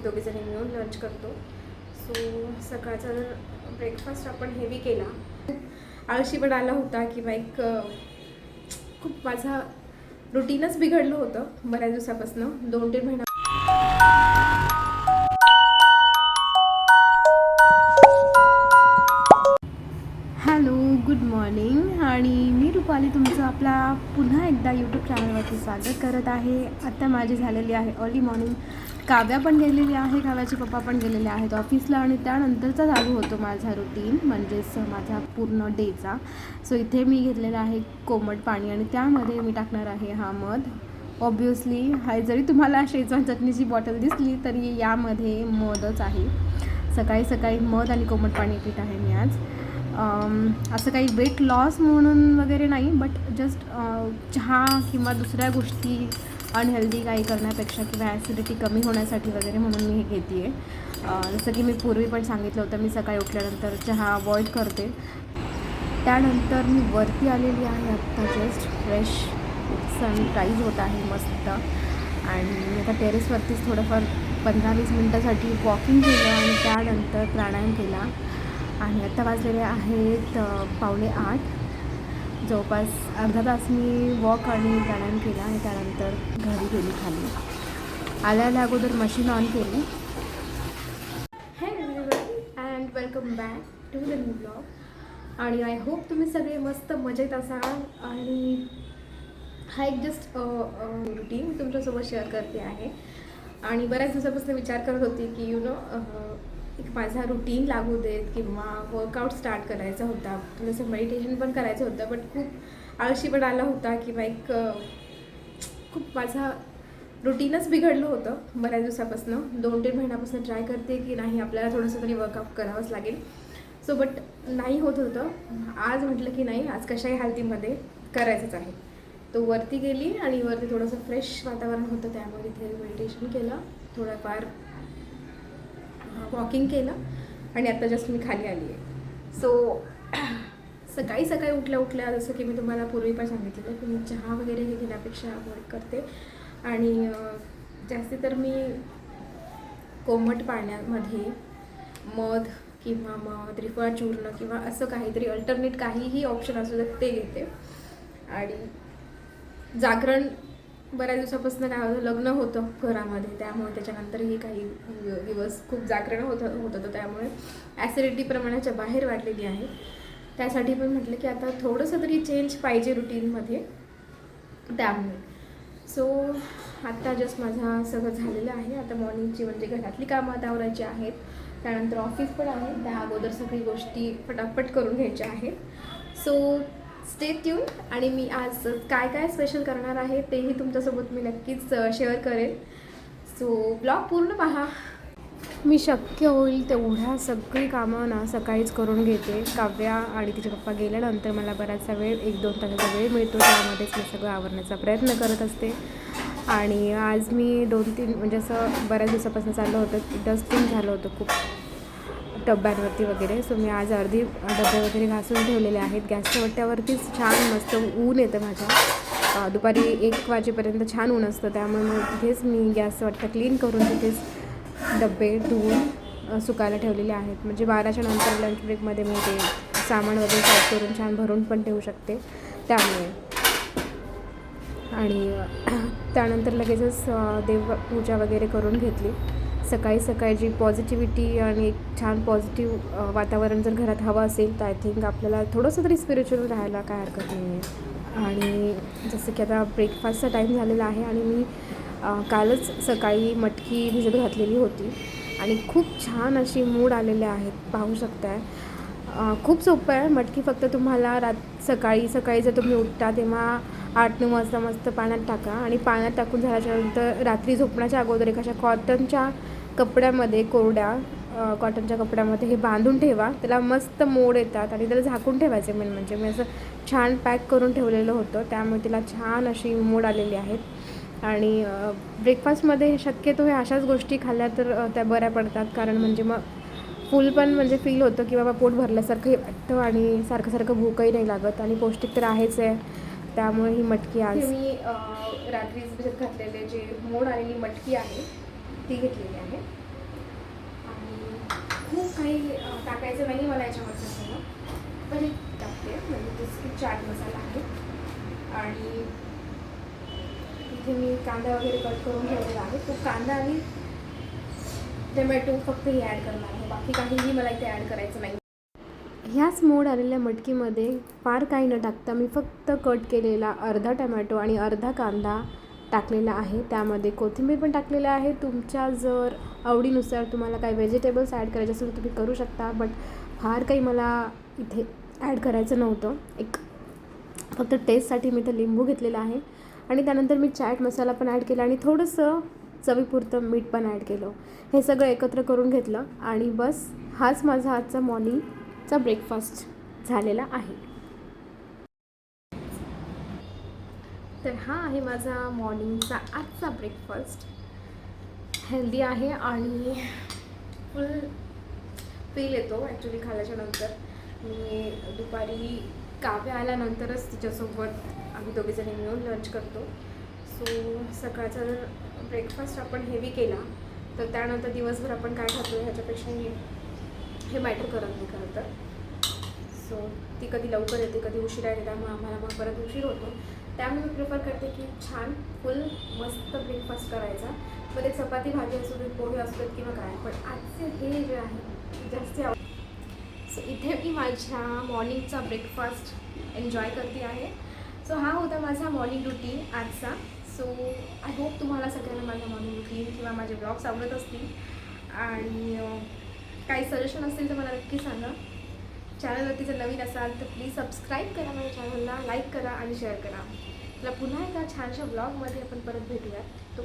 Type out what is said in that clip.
आम्ही दोघीजणी मिळून लंच करतो. सो सकाळचा जर ब्रेकफास्ट आपण हेवी केला खूप आळशी पण आला होता किंवा एक खूप माझा रुटीनच बिघडलं होतं बऱ्याच दिवसापासून. दोन तीन महिना हॅलो गुड मॉर्निंग आणि मी रुपाली तुमचं आपला पुन्हा एकदा यूट्यूब चॅनलवरती स्वागत करत आहे. आत्ता माझी झालेली आहे अर्ली मॉर्निंग काव्या पण गेलेली आहे काव्याचे पप्पा पण गेलेले आहेत ऑफिसला आणि त्यानंतरचा चालू होतो माझा रुटीन म्हणजेच माझा पूर्ण डेचा सो इथे मी घेतलेलं आहे कोमट पाणी आणि त्यामध्ये मी टाकणार आहे हा मध. ऑब्वियसली हाय जरी तुम्हाला शेजवान चटणीची बॉटल दिसली तरी यामध्ये मधच आहे. सकाळी सकाळी मध आणि कोमट पाणी पीठ आहे मी आज. असं काही वेट लॉस म्हणून वगैरे नाही बट जस्ट चहा किंवा दुसऱ्या गोष्टी अनहेल्दी काही करण्यापेक्षा किंवा ॲसिडिटी कमी होण्यासाठी वगैरे म्हणून मी हे घेते आहे जसं की मी पूर्वी पण सांगितलं होतं मी सकाळी उठल्यानंतर चहा अवॉइड करते. त्यानंतर मी वरती आलेली आहे आत्ता जस्ट फ्रेश सनराईज होत आहे मस्त. आणि मी आता टेरेसवरतीच थोडंफार पंधरा वीस मिनटासाठी वॉकिंग केलं आणि त्यानंतर प्राणायाम केला. आणि आत्ता वाजलेले आहेत पावले पावणे आठ. जवळपास अर्धा तास मी वॉक आणि प्राणायाम केला आणि त्यानंतर घरी गेली खाली. आल्या अगोदर मशीन ऑन केली. Hello and welcome back to the new blog आणि आय होप तुम्ही सगळे मस्त मजेत असाल. आणि हा एक जस्ट रुटीन तुमच्यासोबत शेअर करते आहे. आणि बऱ्याच दिवसापासून विचार करत होती की यु नो एक माझा रुटीन लागू देत किंवा वर्कआउट स्टार्ट करायचा होता. थोडंसं मेडिटेशन पण करायचं होतं बट खूप आळशी पण आला होता किंवा एक खूप माझा रुटीनच बिघडलं होतं बऱ्याच दिवसापासून. दोन तीन महिन्यापासून ट्राय करते की नाही आपल्याला थोडंसं तरी वर्कआउट करावंच लागेल. सो बट नाही होत होतं. आज म्हटलं की नाही आज कशाही हालतीमध्ये करायचंच आहे. तो वरती गेली आणि वरती थोडंसं फ्रेश वातावरण होतं त्यामुळे तिथे मेडिटेशन केलं. थोडंफार वॉकिंग केलं आणि आता जस्ट मी खाली आली आहे. सो सकाळी सकाळी उठल्या उठल्या जसं की मी तुम्हाला पूर्वी पण सांगितलेलं की मी चहा वगैरे हे घेण्यापेक्षा अवॉइड करते. आणि जास्ती तर मी कोमट पाण्यामध्ये मध किंवा मग त्रिफळ चूर्ण किंवा असं काहीतरी अल्टरनेट काहीही ऑप्शन असू दे ते घेते. आणि जागरण बऱ्याच दिवसापासून काय होतं लग्न होतं घरामध्ये त्यामुळे त्याच्यानंतरही काही दिवस खूप जागरण होतं होत होतं. त्यामुळे ॲसिडिटी प्रमाणाच्या बाहेर वाढलेली आहे. त्यासाठी पण म्हटलं की आता थोडंसं तरी चेंज पाहिजे रुटीनमध्ये त्यामुळे. सो आत्ता जस्ट माझा सगळं झालेलं आहे. आता मॉर्निंगची म्हणजे घरातली कामं दावरायची आवरायची आहेत. त्यानंतर ऑफिस पण आहे. त्या अगोदर सगळी गोष्टी पटापट करून घ्यायच्या आहेत. सो स्टे ट्यून आणि मी आज काय काय स्पेशल करणार आहे तेही तुमच्यासोबत मी नक्कीच शेअर करेन सो ब्लॉग पूर्ण पहा. मी शक्य होईल तेवढ्या सगळी कामं ना सकाळीच करून घेते. काव्या आणि तिचे पप्पा गेल्यानंतर मला बराचसा वेळ एक दोन तासाचा वेळ मिळतो त्यामध्येच मी सगळं आवरण्याचा प्रयत्न करत असते. आणि आज मी दोन तीन म्हणजे असं बऱ्याच दिवसापासून चाललं होतं की डस्टिंग झालं होतं खूप. डब्यांवरती वगैरे. सो मी आज अर्धी डबे वगैरे घासून ठेवलेले आहेत. गॅसच्या वट्ट्यावरतीच छान मस्त ऊन येतं माझ्या. दुपारी एक वाजेपर्यंत छान ऊन असतं. त्यामुळे मग तिथेच मी गॅस वट्टा क्लीन करून तिथेच डबे धुवून सुकायला ठेवलेले आहेत. म्हणजे बाराच्या नंतर लंच ब्रेकमध्ये मी ते सामान वगैरे पॅक करून छान भरून पण ठेवू शकते. त्यामुळे. आणि त्यानंतर लगेचच देवपूजा वगैरे करून घेतली. सकाळी सकाळी जी पॉझिटिव्हिटी आणि एक छान पॉझिटिव्ह वातावरण जर घरात हवं असेल तर आय थिंक आपल्याला थोडंसं तरी स्पिरिच्युअल राहायला काय हरकत नाही आहे आणि जसं की आता ब्रेकफास्टचा टाईम झालेला आहे आणि मी कालच सकाळी मटकी भिजत घातलेली होती. आणि खूप छान अशी मूड आलेले आहेत पाहू शकताय. खूप सोपं आहे मटकी फक्त तुम्हाला रात सकाळी सकाळी जर तुम्ही उठता तेव्हा आठ नऊ वाजता मस्त पाण्यात टाका. आणि पाण्यात टाकून झाल्याच्यानंतर रात्री झोपण्याच्या अगोदर एक अशा कॉटनच्या कपड्यामध्ये कोरड्या कॉटनच्या कपड्यामध्ये हे बांधून ठेवा. त्याला मस्त मोड येतात आणि त्याला झाकून ठेवायचे मेन म्हणजे. मी असं छान पॅक करून ठेवलेलं होतं. त्यामुळे तिला छान अशी मोड आलेली आहेत. आणि ब्रेकफास्टमध्ये शक्यतो हे अशाच गोष्टी खाल्ल्या तर त्या बऱ्या पडतात. कारण म्हणजे मग फुल पण म्हणजे फील होतं की बाबा पोट भरल्यासारखंही वाटतं आणि सारखं सारखं भूकही नाही लागत. आणि पौष्टिक तर आहेच आहे. त्यामुळे ही मटकी आज मी रात्री भिजत घातलेले जे मोड आलेली मटकी आहे ती घेतलेली आहे. काही टाकायचं नाही मला याच्यामध्ये सगळं. पण टाकते म्हणजे जसं की चाट मसाला आहे. आणि इथे मी कांदा वगैरे कट करून ठेवलेला आहे. तो कांदा आणि टोमॅटो फक्त हे ॲड करणार आहे. बाकी काहीही मला इथे ॲड करायचं नाही ह्याच मोड आलेल्या मटकीमध्ये फार काही न टाकता मी फक्त कट केलेला अर्धा टमॅटो आणि अर्धा कांदा टाकलेला आहे. त्यामध्ये कोथिंबीर पण टाकलेलं आहे. तुमच्या जर आवडीनुसार तुम्हाला काही व्हेजिटेबल्स ॲड करायचे असेल तर तुम्ही करू शकता. बट फार काही मला इथे ॲड करायचं नव्हतं. एक फक्त टेस्टसाठी मी इथं लिंबू घेतलेला आहे. आणि त्यानंतर मी चाट मसाला पण ॲड केला आणि थोडंसं चवीपुरतं मीठ पण ॲड केलं. हे सगळं एकत्र करून घेतलं आणि बस हाच माझा आजचा मॉर्निंगचा ब्रेकफास्ट झालेला आहे. तर हा आहे माझा मॉर्निंगचा आजचा ब्रेकफास्ट हेल्दी आहे आणि फुल फील येतो ॲक्च्युली खाल्याच्या नंतर. मी दुपारी काव्या आल्यानंतरच तिच्यासोबत आम्ही दोघीजणी मिळून लंच करतो. सो सकाळचा जर ब्रेकफास्ट आपण हेवी केला तर त्यानंतर दिवसभर आपण काय खातो ह्याच्यापेक्षा हे हे मॅटर करत नाही खरं तर. सो ती कधी लवकर येते कधी उशिरा येते त्यामुळे आम्हाला मग परत उशीर होतो. त्यामुळे मी प्रिफर करते की छान फुल मस्त ब्रेकफास्ट करायचा. मग ते चपाती भाजी असू देत पोहे असू देत किंवा काय. पण आजचे हे जे आहे जास्त आव सो इथे मी माझ्या मॉर्निंगचा ब्रेकफास्ट एन्जॉय करते आहे. सो हा होता माझा मॉर्निंग रुटीन आजचा. सो आय होप तुम्हाला सगळ्यांना माझा मॉर्निंग रुटीन किंवा माझे ब्लॉग्स आवडत असतील. आणि काही सजेशन असतील तर मला नक्की सांगा. चॅनलवरती जर नवीन असाल तर प्लीज सबस्क्राईब करा माझ्या चॅनलला लाईक करा आणि शेअर करा. तुला पुन्हा एका छानशा ब्लॉगमध्ये आपण परत भेटूयात. तो